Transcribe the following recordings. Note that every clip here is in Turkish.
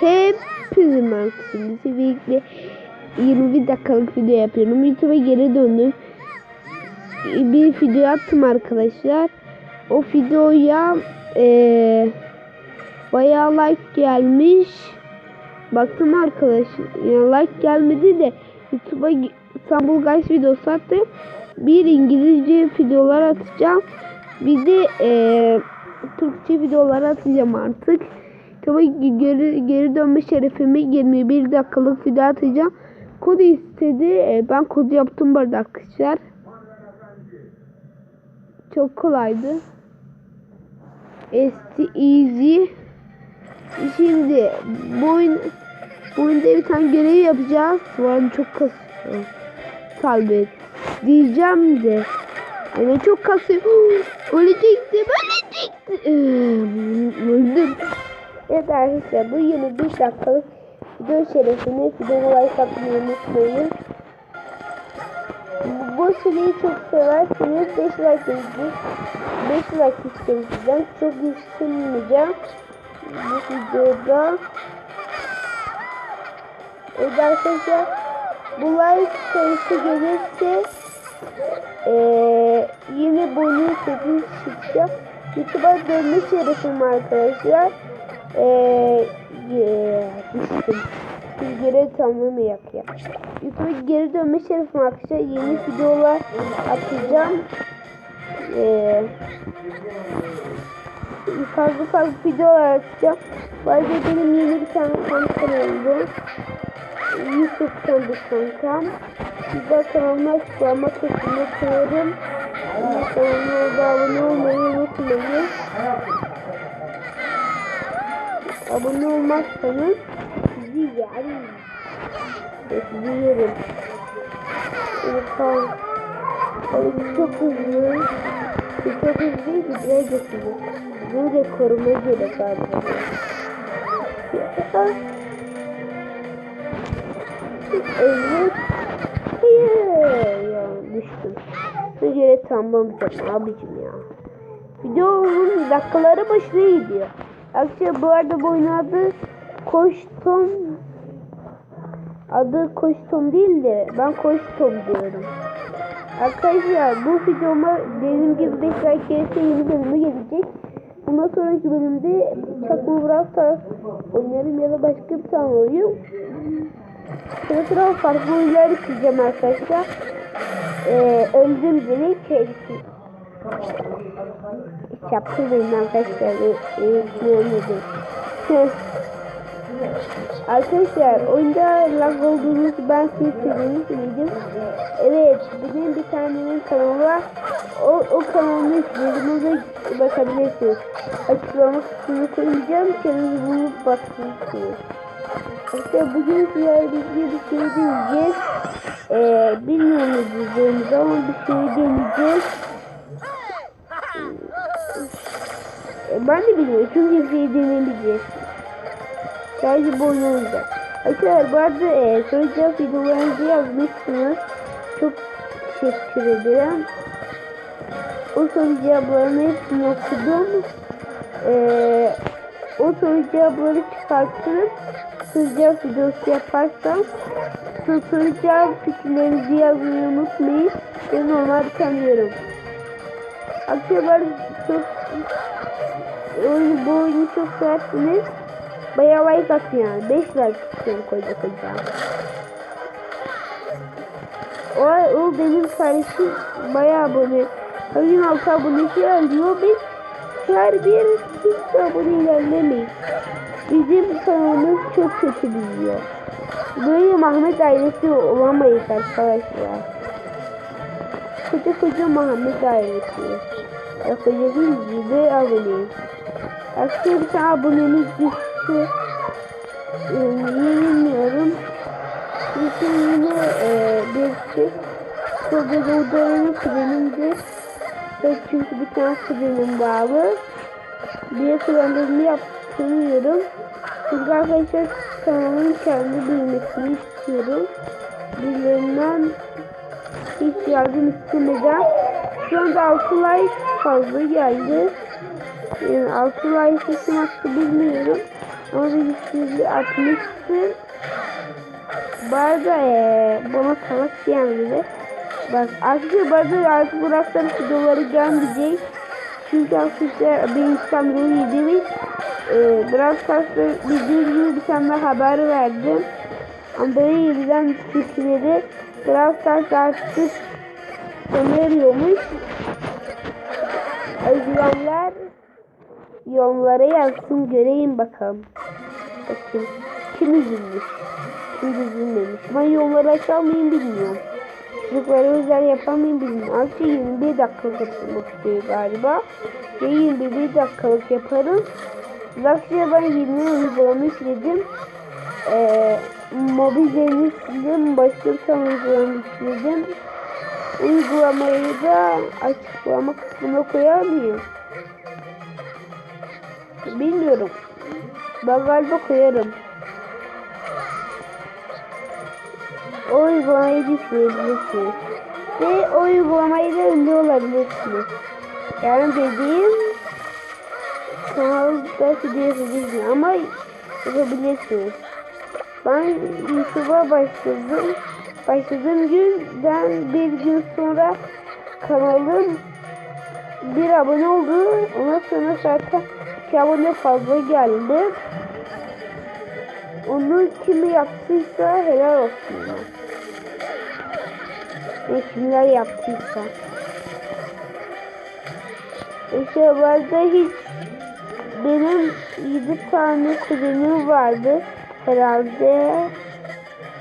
Hepinize şimdi birlikte 21 dakikalık video yapıyorum. YouTube'a geri döndüm. Bir video attım arkadaşlar. O videoya eee bayağı like gelmiş. Baktım arkadaşlar ya like gelmedi de YouTube'a İstanbul Guys videosu attım. Bir İngilizce videolar atacağım. Bir de eee Türkçe videolar atacağım artık. Tabii geri, geri dönme şerefimi 21 dakikalık video atacağım. Kodu istedi. E, Ben kodu yaptım bu arada arkadaşlar. Çok kolaydı. Esti easy. Şimdi bu oyun bu oyunda bir tane görev yapacağız. Bu çok kasıyor. Salbet. Diyeceğim de. Aynen çok kasıyor. Ölecektim, ölecektim. Öldüm. Evet arkadaşlar bu 21 dakikalık video şerefine videomu like atmayı unutmayın. Bu seriyi çok severseniz 5 like gelecek. 5 like istiyorum sizden. Çok istemeyeceğim. Bu videoda. Evet arkadaşlar bu like sayısı gelirse ee, yine bunu setini çıkacak. YouTube'a dönme şerefim arkadaşlar. Eee düştüm. Bir geri tamamlayak ya. YouTube'a geri dönme şerefim arkadaşlar. Yeni videolar atacağım. Eee fazla fazla videolar atacağım. Bu benim yeni bir tane kanalım var. Yusuf kendi kankam. Güzel kanalıma açıklama kısmına koyarım. Kanalıma da abone olmayı unutmayın. Abone olmazsanız sizi yerim. Sizi yerim. Tamam. Abi çok hızlı. Çok hızlı değil ki biraz hızlı. Bu rekoruma göre galiba. Evet. Hayır. Ya düştüm. Ne göre tamamlayacağım abicim ya. Videonun dakikaları başına gidiyor. Arkadaşlar bu arada bu oyunun adı Koştom. Adı Koştom değil de ben Koştom diyorum. Arkadaşlar bu videoma dediğim gibi 5 like gelirse yeni bölümü gelecek. Bundan sonraki bölümde Çakma Brawl Stars oynarım ya da başka bir tane oyun. Sıra sıra farklı oyunlar yükleyeceğim arkadaşlar. Ee, öldüm direkt yaptırmayın arkadaşlar. Unutmayamadım. arkadaşlar oyunda lag olduğunuz ben size söylemiş miydim? Evet benim bir tanenin kanalı var. O, o kanalını izledim. Ona bakabilirsiniz. Açıklama kısmını koyacağım. Kendinizi bulup bakmışsınız. İşte bugün sizlerle bir şey deneyeceğiz. Ee, bilmiyorum ne ama bir şey deneyeceğiz. Ben de bilmiyorum çünkü şey deneyeceğiz. Sadece bu oyunu oynayacağız. Arkadaşlar bu arada e, soru cevap videolarınızı yazmışsınız. Çok teşekkür ederim. O soru cevaplarını hepsini okudum. Ee, o soru cevapları çıkartırım soru cevap videosu yaparsam soru cevap fikirlerinizi yazmayı unutmayın. Ben normal tanıyorum. Akşamlar çok oyunu, bu oyunu çok seversiniz. Bayağı like atın yani. 5 like istiyorum koyacak hocam. O, o benim kardeşim bayağı abone. Bugün 6 abonesi alıyor. Biz her bir hiç abone ilerlemeyiz. Bizim kanalımız çok kötü biliyor. Böyle Mahmet ailesi olamayız arkadaşlar. Koca koca Mahmet ailesi. Ya koca değil gibi aboneyiz. Tane abonemiz düştü. Ee, yenilmiyorum. Bizim yine e, birisi. Koca Doğudar'ın kuzenimdi. Çünkü bir tane kuzenim bağlı. Bir kullandığımı yaptırıyorum. Çünkü arkadaşlar kanalın kendi büyümesini istiyorum. Birilerinden hiç yardım istemeden şu anda 6 like fazla geldi. Yani 6 like için hakkı bilmiyorum. Ama birisi atmıştı. Bu arada ee, bana salak diyen biri. Bak bu arada artık bıraksam videoları gelmeyecek. Çünkü arkadaşlar benim İstanbul'u yediğimiz e, Brawl Stars'ta bildiğim gibi bir tane haber verdim. Ama böyle yeniden kişileri Brawl Stars artık sona eriyormuş. Özleyenler yorumlara yazsın göreyim bakalım. Bakayım. Kim üzülmüş? Kim üzülmemiş? Ben yolları açar mıyım bilmiyorum. Çocuklara özel yapar mıyım bilmiyorum. Ayrıca 21 dakikalık yapmak istiyor galiba. Ve 21 dakikalık yaparım. Ayrıca ben 20 uygulamayı yükledim. Ee, mobil sildim. Başka bir tane. Uygulamayı da açıklama kısmına koyar mıyım? Bilmiyorum. Ben galiba koyarım. O uygulamayı yükleyebilirsiniz. Ve o uygulamayı da ünlü olabilirsiniz. Yani dediğim kanalda video yapabilirsiniz ama yapabilirsiniz. Ben YouTube'a başladım. Başladığım günden bir gün sonra kanalım bir abone oldu. Ondan sonra zaten iki abone fazla geldi. Onu kimi yaptıysa helal olsun. Ne kimler yaptıysa. Vardı hiç benim 7 tane kuzenim vardı herhalde.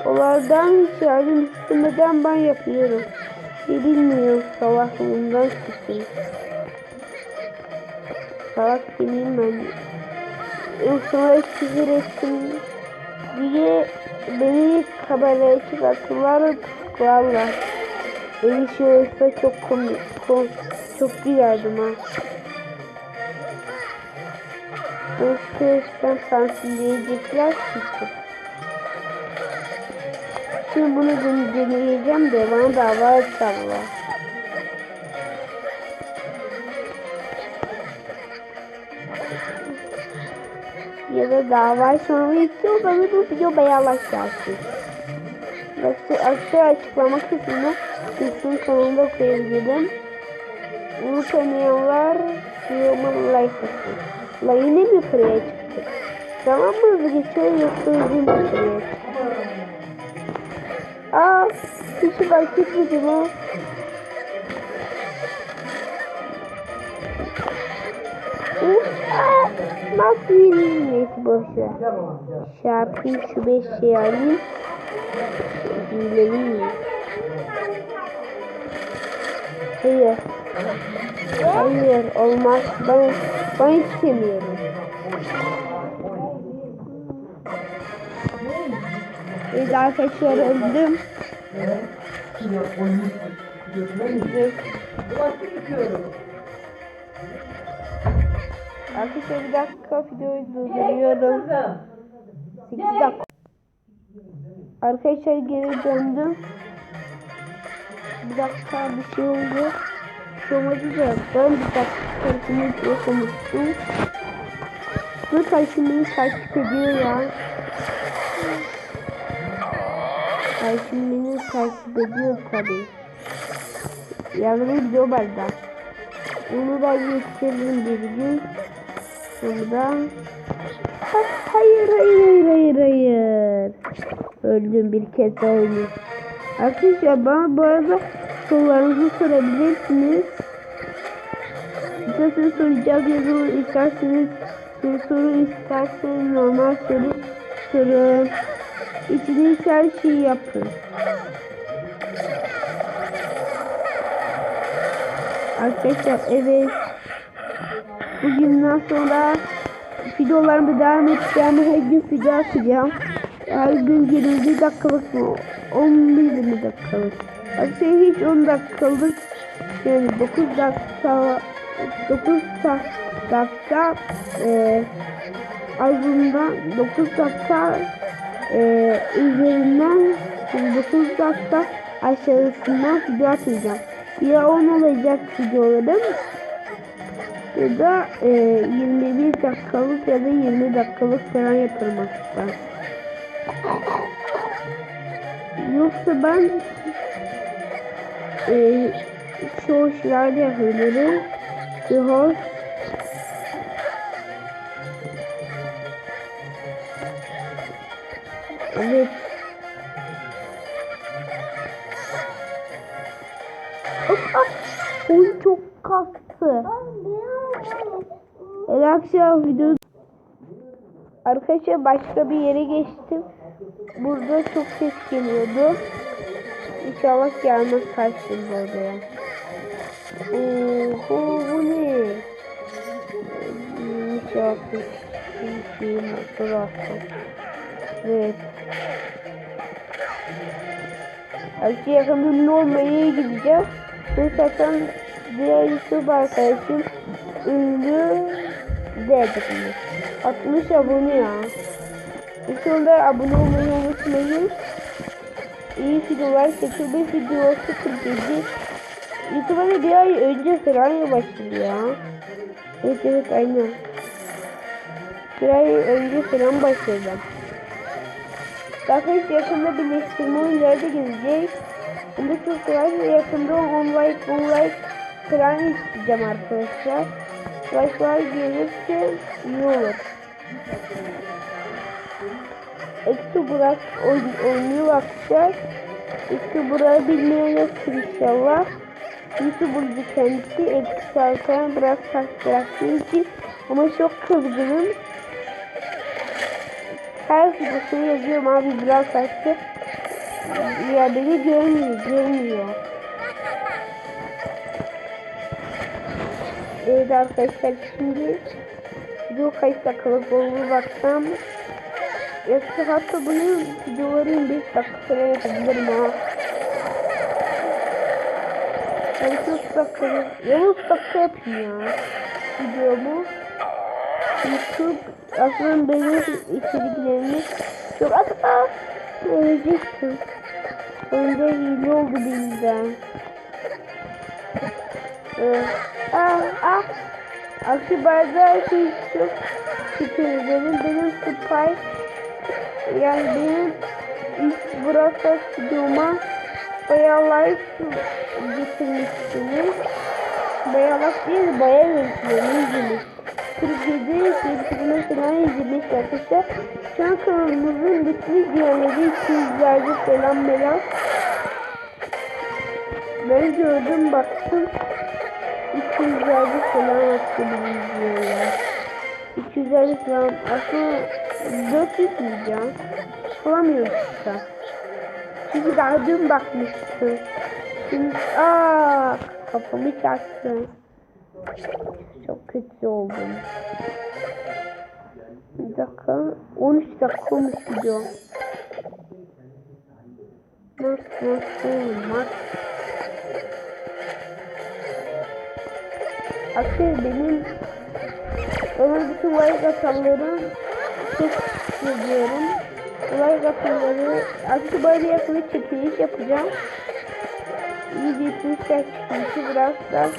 Onlardan yardım istemeden ben yapıyorum. Bilmiyorum salaklığımdan çıktım. Salak demeyeyim ben. Yok sonra küfür ettim diye beni kameraya çıkarttılar tutuklarlar. Öyle şey olsa çok komik, kom, çok gülerdim ha. Arkadaşlar sansürleyecekler ki. Şimdi bunu den- deneyeceğim de bana dava açarlar. Ya da dava sonra istiyor bana bu video bayağı gelsin. Bak aşağı açıklama kısmına kesin kanalında koyabilirim. Bunu tanıyanlar videoma like atın. La yine mi yukarıya çıktı? Tamam mı geçiyor yoksa hızlı yukarıya çıktı? Aa, hiç fark etmedim ha. Nasıl boşver. Şey yapayım şu beş şey alayım. Hilelim mi? Hayır. Hayır olmaz. Ben, ben istemiyorum. Biz arkadaşlar öldüm. Arkadaşlar bir dakika videoyu durduruyorum. 8 dakika. Arkadaşlar geri döndüm. Bir dakika bir şey oldu. Bir şey da ben bir dakika tarafını okumuştum. Dur karşımını takip ediyor ya. Beni takip ediyor tabi. Yani bir video var da. Onu da gösteririm bir gün. Ha- Hayır hayır hayır hayır. Öldüm bir kez daha öldüm. Arkadaşlar bana bu arada sorularınızı sorabilirsiniz. Nasıl soracak yazılı isterseniz soru isterseniz normal soru sorun. İçiniz her şeyi yapın. Arkadaşlar evet. Bugünden sonra videolarımı devam edeceğim. Her gün video atacağım. Her gün 21 dakikalık mı? 11 dakikalık. Arkadaşlar hiç 10 dakikalık yani 9 dakika 9 dakika e, azından 9 dakika e, üzerinden 9 dakika aşağısından video atacağım. Ya 10 olacak videolarım Ya da e, 21 dakikalık ya da 20 dakikalık falan yaparım hatta. Yoksa ben e, shortslarda yapabilirim. The horse Evet. Oyun çok kastı. Evet arkadaşlar video Arkadaşlar başka bir yere geçtim. Burada çok ses geliyordu. İnşallah gelmez karşımda odaya. Oho bu ne? İnşallah bir şey motor attım. Evet. Belki yakında ünlü olmaya gideceğiz. Ve zaten diğer YouTube arkadaşım ünlü değerli. 60 abone ya. İnşallah abone olmayı unutmayın. İyi videolar, kötü bir video 47. YouTube'a bir ay önce falan başladı ya. Evet evet aynen. Bir ay önce falan başladım. Zaten yakında birleştirme da gelecek. Bunda çok kolay ve yakında online online falan isteyeceğim arkadaşlar. Like'lar gelirse iyi olur. Eksi Burak oyn oynuyor bakacağız. Eksi Burak'ı bilmeyen yoktur inşallah. YouTuber'cı kendisi eksi biraz taş bıraktığı için ama çok kızgınım. Her videosunu yazıyorum abi biraz taştı. Ya beni görmüyor, görmüyor. Evet arkadaşlar şimdi video kaç dakikalık olduğunu baksam Yoksa hatta bunu videoları 25 dakika falan yapabilirim ha. Ben 30 dakika, ya 30 dakika yapayım ya. Videomu. YouTube aslında benim içeriklerimi çok az ölecektim. Önce hile oldu bizden. Ee, ah ah. Aksi bazen şey çok şükür ederim. Benim spy yani benim ilk burası videoma bayağı like getirmişsiniz. Bayağı like değil bayağı izlemiş. 47 sevgilime falan izlemiş arkadaşlar. Şu an kanalımızın bütün izleyenleri 200'lerde selam merak. Ben gördüm baktım. 200'lerde falan attı izleyenler. 250 falan aslında 400 diyeceğim. Bulamıyorum işte. Çünkü daha dün bakmıştım. Şimdi aa kafamı çaktım. Çok kötü oldum. Bir dakika. 13 dakika olmuş video. Mas mas mas. Aslında benim bütün like atanların çok seviyorum. Like atanları aslında böyle yakını çekiliş yapacağım. İyi geçmişler çıkmışı biraz da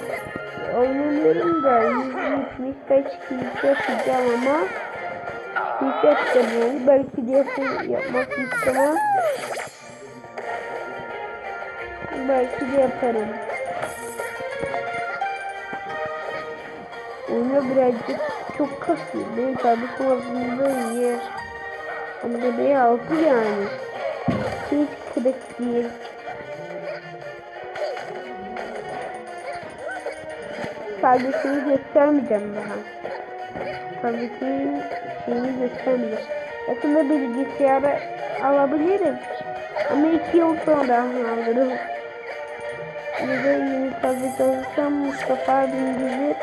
oynamıyorum da 170'te çıkmış yapacağım ama hiç yapacağım belki yapı, yapmak istemem. Belki de yaparım. Oyuna birazcık çok kasıyor. Benim kardeşim aslında iyi ama bebeği altı yani. Hiç kırık değil kardeşimi göstermeyeceğim daha. Kardeşimin şeyini göstermeyeceğim. Yakında bilgisayarı alabilirim. Ama iki yıl sonra alırım. Ya da yeni tablet alırsam Mustafa abim gibi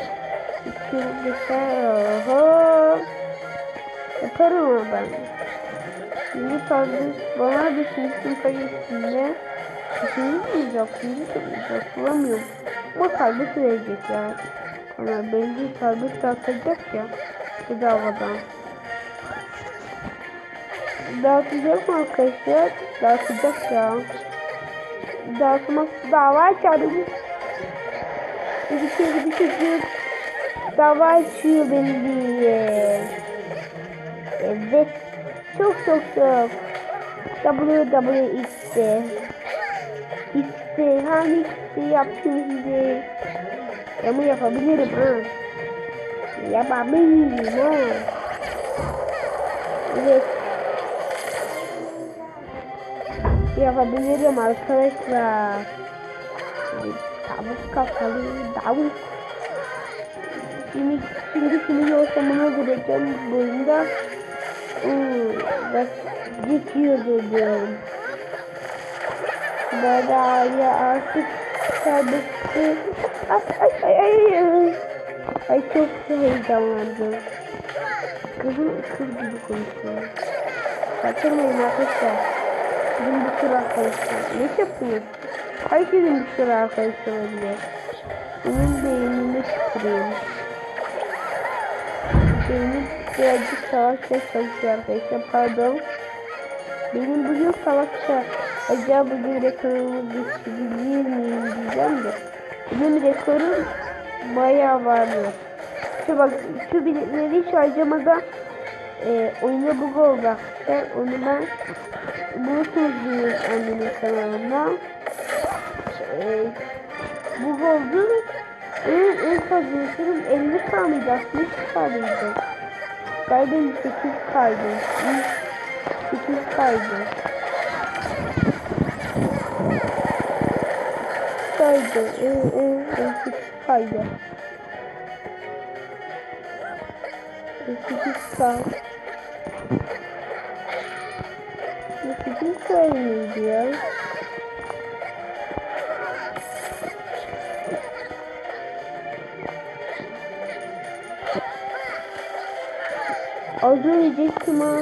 iki yıl geçer. Oho. Yaparım ama ben. Yeni tablet bana bir sınıfa geçtiğinde Üçüncü mü olacak? Üçüncü mü olacak? Bulamıyorum. Ama tablet verecekler. Ama bence tablet dağıtacak ya. Bedavadan. Dağıtacak mı arkadaşlar? Dağıtacak ya. Dağıtmak dava çağırıyor. Bir şey bir çocuk. Savaşçı belediye. Evet. Çok çok çok. WWX'de. Hani X'de yaptım size. Ama yapabilirim ha. Yapabilirim ha. Evet. Yapabilirim arkadaşlar. Tavuk kafalı tavuk. Şimdi, şimdi şimdi ortamına gireceğim oyunda. Hmm, bak geçiyordu diyorum. Böyle artık serbestti. Ay ay ay ay ay. Çok heyecanlandım. Kızım kız gibi konuşuyor. Kaçırmayın arkadaşlar. Bizim bir sürü arkadaşlar. Ne yaptınız? Herkesin bir sürü arkadaşlar olabilir. Benim beynimi sıkırayım. Beynim birazcık savaşla çalışıyor arkadaşlar. Pardon. Benim bugün savaşça. Acaba bugün rekorumu geçebilir miyim diyeceğim de. Benim rekorum bayağı vardı. Şu bak şu biletleri şu harcamada e, oyuna bug oldu arkadaşlar. Onu ben bulursunuz diyor annemin kanalında. E, bug oldu. En, en fazla yaşarım 50 kalıydı 60 kalıydı. Galiba 8 kaydı. 8 kaydı. Kaydı. Ee, ee, 8 kaydı. 8 kaydı. 8 kaydı ya. Az ölecektim ha.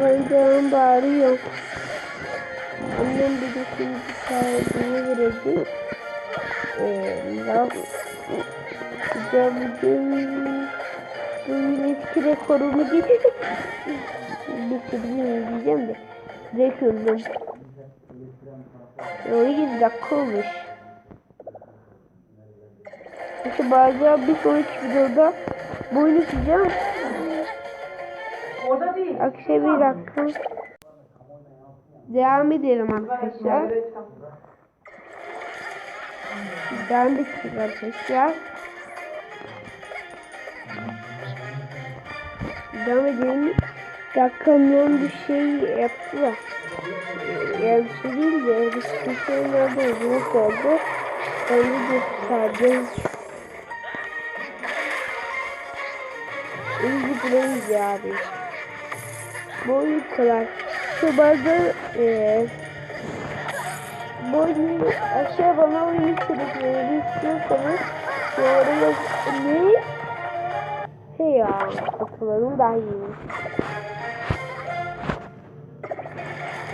Ben canım bağırıyor. Annem bir de şimdi sahibiye verecek. Laf. Ya bugün bugün eski rekorumu geçecek. Bitirdin diyeceğim de. Direkt öldüm. 17 dakika olmuş. İşte bazen bir sonraki videoda bu oyunu sileceğim. Orada Akşam bir dakika. Devam edelim arkadaşlar. Devam edelim arkadaşlar. Devam edelim. Dakikamdan bir şey yaptı da. Yani bir şey değil de bir şey nerede uzun oldu. Öyle gösterdim. İyi bileyiz yani. Bu oyun kolay. Şu eee bu oyunu aşağı bana oyun sürekli istiyorsanız doğru ne? He ya hatırladım daha iyi.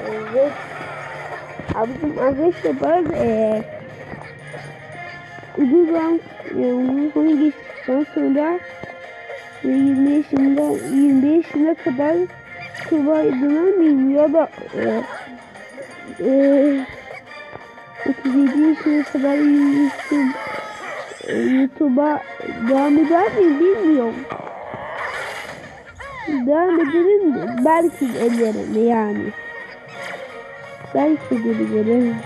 Evet. Abicim arkadaşlar bazı eee ucuz olan uzun oyun geçtikten sonra ve 20 yaşında 20 yaşına kadar Tuba mıyım ya da e, e, 37 yaşına kadar YouTube, e, YouTube'a devam eder miyim bilmiyorum. Devam ederim de belki ederim yani. Belki ederim.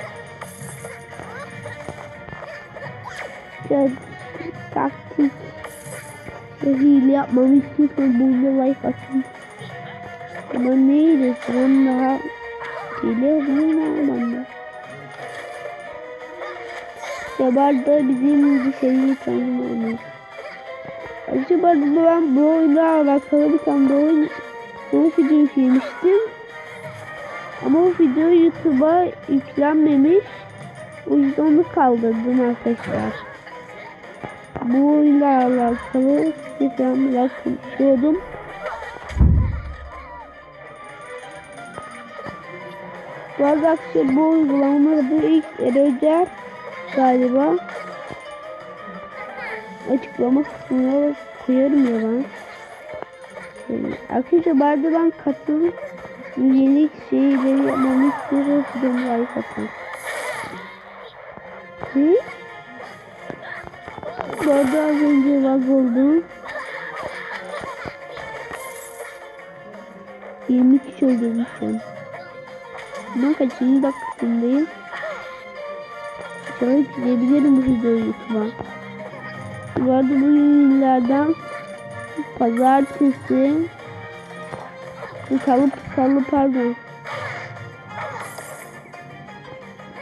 Yani, taktik hile yapmamı istiyorsan burada like atın. Ama neydi? Son daha hile yapıyorum adamlar. Yabarda bizim bir şeyi tanımlamış. Acaba da ben bu oyunla alakalı bir tane de oyun bu video yüklemiştim. Ama o video YouTube'a yüklenmemiş. O yüzden onu kaldırdım arkadaşlar. Bu oyunla alakalı size falan biraz konuşuyordum. Bu akşam bu uygulamaları ilk Erocer galiba açıklama kısmına koyarım ya ben. Yani arkadaşlar bu arada ben katıl yeni şeyleri yapmamı istiyorum. Videomu like atın. Ne? Bu arada az önce lag oldu. 20 kişi öldürmüşüm. Ben kaçıncı dakikasındayım? İnşallah gidebilirim bu videoyu YouTube'a. Bu arada bu günlerden pazartesi salı salı pardon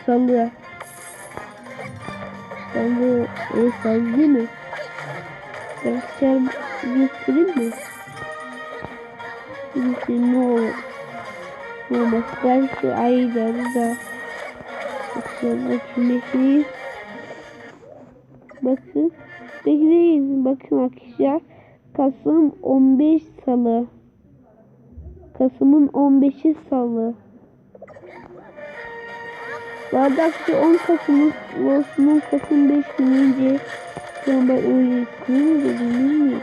salı salı e, salı değil mi? Arkadaşlar göstereyim mi? Şimdi ne olur? Bak belki ayları da Şöyle bakayım Bakın. Bekleyin. Bakın arkadaşlar. Kasım 15 salı. Kasım'ın 15'i salı. Bardakçı 10 Kasım'ın olsun Kasım 5 gün önce. İsmini de bilmiyorum.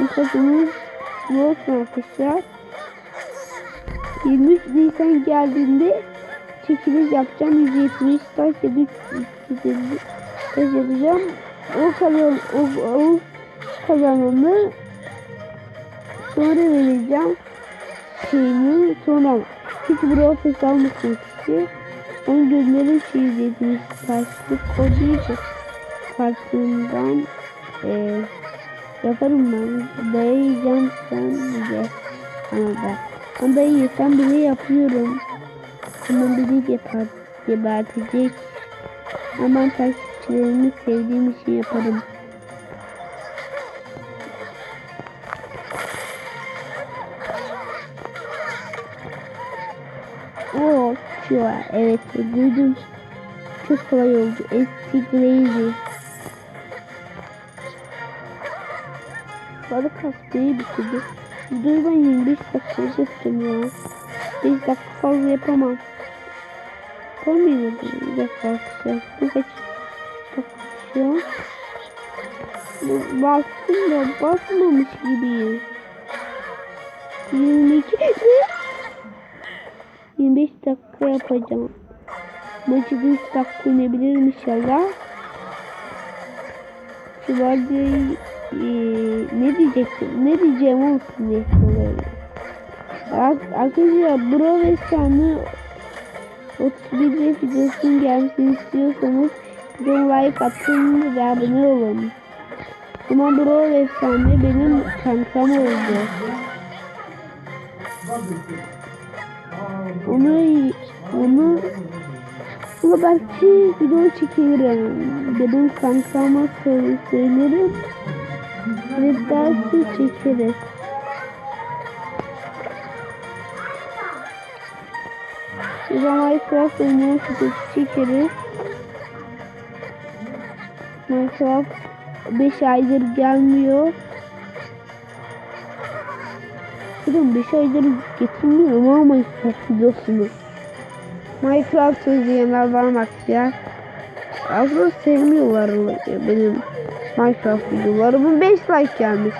10 Kasım'ın olsun arkadaşlar. 23 Nisan geldiğinde çekiliş yapacağım. 170 taş ya da 350 taş yapacağım. O kazan o, o kazananı sonra vereceğim. Şeyini sonra hiç buraya ses almasın kişi onu gönderir şey dediğimiz karşılık kodu kartından e, yaparım ben. Dayayacağım sen diye anada ama dayayırsam bile yapıyorum ama biri yapar gebertecek ama ben takipçilerimi sevdiğim için yaparım Oo, şu an evet duydum. Çok kolay oldu. Eski Glazy. Balık kasmayı bitirdi. Videoyu ben 25 dakika yaptım ya. 5 dakika fazla yapamam. Yapamıyorum. Bir dakika arkadaşlar. Bu kaç dakika? Bastım da basmamış gibiyim. 22 25 dakika yapacağım. Maçı 5 dakika oynayabilirim inşallah. Şu e, ne diyecektim? Ne diyeceğim olsun diye. Arkadaşlar Bro ve San'ı 31 videosunun gelmesini istiyorsanız videoya like atın ve abone olun. Ama Bro ve Efsane benim kankam oldu. Onu onu ama belki video çekerim. Benim kankama söyle- söylerim. Ve dersi çekeriz. Bir zaman Minecraft videosu çekeriz. Minecraft 5 aydır gelmiyor. Oğlum 5 aydır getirmiyor ama Minecraft videosunu. Minecraft izleyenler var mı ya? Aslında sevmiyorlar benim Minecraft videolarımın 5 like gelmiş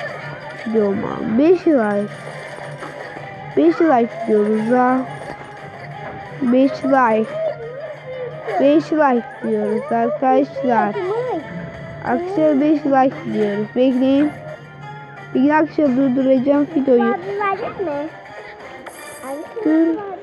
videoma. 5 like. 5 like diyoruz ha. 5 like. 5 like diyoruz arkadaşlar. Arkadaşlar 5 like diyoruz. Bekleyin. Bir akşam durduracağım videoyu. Dur.